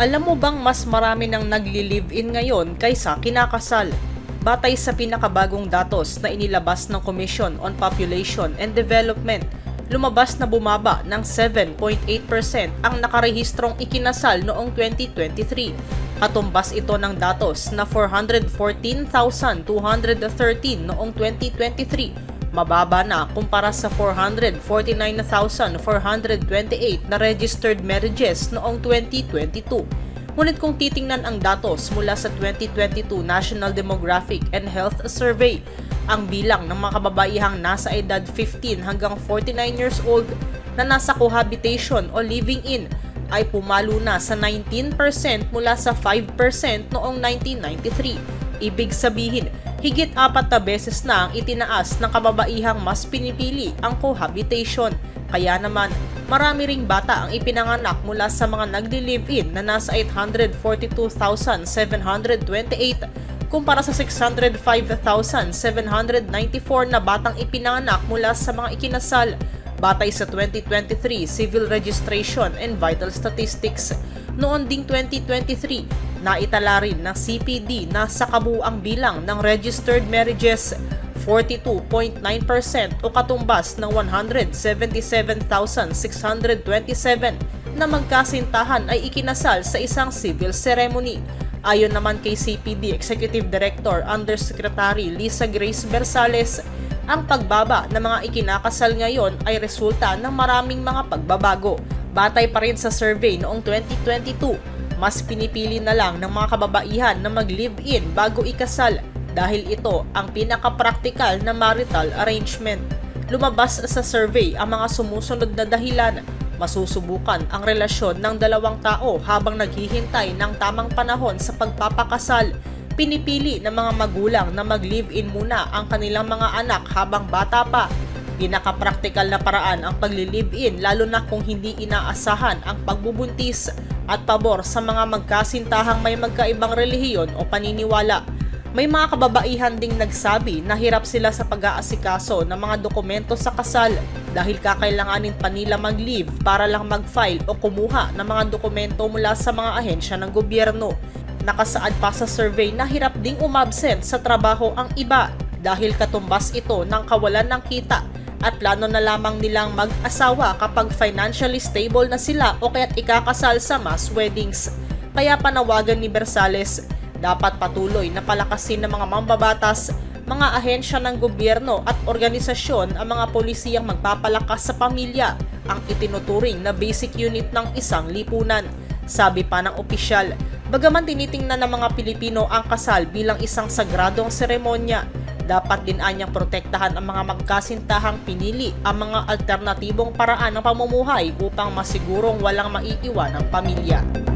Alam mo bang mas marami nang nagli-live-in ngayon kaysa kinakasal? Batay sa pinakabagong datos na inilabas ng Commission on Population and Development, lumabas na bumaba ng 7.8% ang nakarehistrong ikinasal noong 2023. Katumbas ito ng datos na 414,213 noong 2023 mababa na kumpara sa 449,428 na registered marriages noong 2022. Ngunit kung titingnan ang datos mula sa 2022 National Demographic and Health Survey, ang bilang ng mga kababaihang nasa edad 15 hanggang 49 years old na nasa cohabitation o living in ay pumalo na sa 19% mula sa 5% noong 1993. Ibig sabihin, higit apat na beses na ang itinaas ng kababaihang mas pinipili ang cohabitation. Kaya naman, marami ring bata ang ipinanganak mula sa mga nagli-live-in na nasa 842,728 kumpara sa 605,794 na batang ipinanganak mula sa mga ikinasal batay sa 2023 Civil Registration and Vital Statistics. Noon ding 2023, naitala rin ng CPD na sa kabuang bilang ng registered marriages 42.9% o katumbas ng 177,627 na magkasintahan ay ikinasal sa isang civil ceremony. Ayon naman kay CPD Executive Director Undersecretary Lisa Grace Bersales, ang pagbaba ng mga ikinakasal ngayon ay resulta ng maraming mga pagbabago. Batay pa rin sa survey noong 2022, mas pinipili na lang ng mga kababaihan na mag-live-in bago ikasal dahil ito ang pinaka-practical na marital arrangement. Lumabas sa survey ang mga sumusunod na dahilan masusubukan ang relasyon ng dalawang tao habang naghihintay ng tamang panahon sa pagpapakasal. Pinipili ng mga magulang na mag-live-in muna ang kanilang mga anak habang bata pa. Pinaka-practical na paraan ang pagli-live-in lalo na kung hindi inaasahan ang pagbubuntis at pabor sa mga magkasintahang may magkaibang relihiyon o paniniwala. May mga kababaihan ding nagsabi na hirap sila sa pag-aasikaso ng mga dokumento sa kasal dahil kakailanganin pa nila mag-leave para lang mag-file o kumuha ng mga dokumento mula sa mga ahensya ng gobyerno. Nakasaad pa sa survey na hirap ding umabsent sa trabaho ang iba dahil katumbas ito ng kawalan ng kita at plano na lamang nilang mag-asawa kapag financially stable na sila o kaya't ikakasal sa mass weddings. Kaya panawagan ni Bersales dapat patuloy na palakasin ng mga mambabatas, mga ahensya ng gobyerno at organisasyon ang mga polisiyang magpapalakas sa pamilya, ang itinuturing na basic unit ng isang lipunan. Sabi pa ng opisyal, bagaman tinitingnan ng mga Pilipino ang kasal bilang isang sagradong seremonya, dapat din anyang protektahan ang mga magkasintahang pinili ang mga alternatibong paraan ng pamumuhay upang masigurong walang maiiwan ang pamilya.